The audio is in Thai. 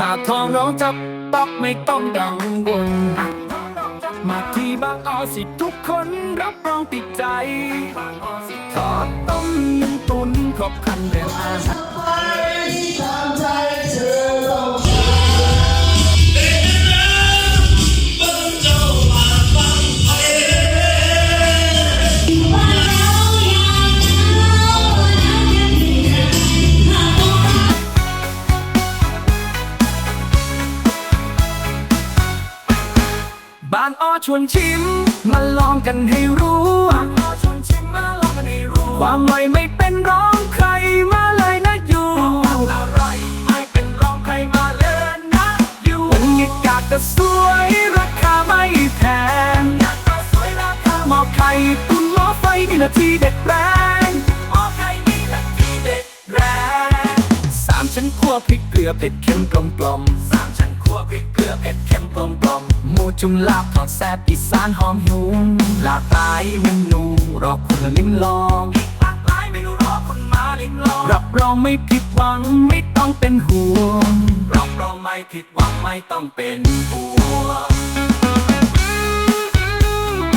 หากทองร้องจับตอกไม่ต้องกังวลมาที่บางอ้อสิทุกคนรับรองติดใจทอดต้มน้ำตุนครบคันเรื่องอาหาร บางอ้อชวนชิม มาลองกันให้รู้บางอ้อชวนชิมมาลองกันให้รู้ ความอร่อยไม่เป็นร้องใครมาเลยนะอยู่อร่อยไม่เป็นร้องใครมาเลยนะอยู่บรรยากาศก็สวยราคาไม่แพงอยากก็สวยราคาหม้อไข่ตุ้นหม้อไฟนี่นาทีเด็ดแรงหม้อไข่นี่นาทีเด็ดแรงสามชั้นคั่วพริกเกลือเผ็ดเค็มกลมกลมๆสามชั้นคั่วพริกเกลือเผ็ด จุ่มลาบทอดแซ่บอีสานหอมหุงหลากหลายเมนูรอคุณลิ้มลองหลากหลายเมนูรอคุณมาลิ้มลอง รับรองไม่ผิดหวังไม่ต้องเป็นห่วงรับรองไม่ผิดหวังไม่ต้องเป็นห่วง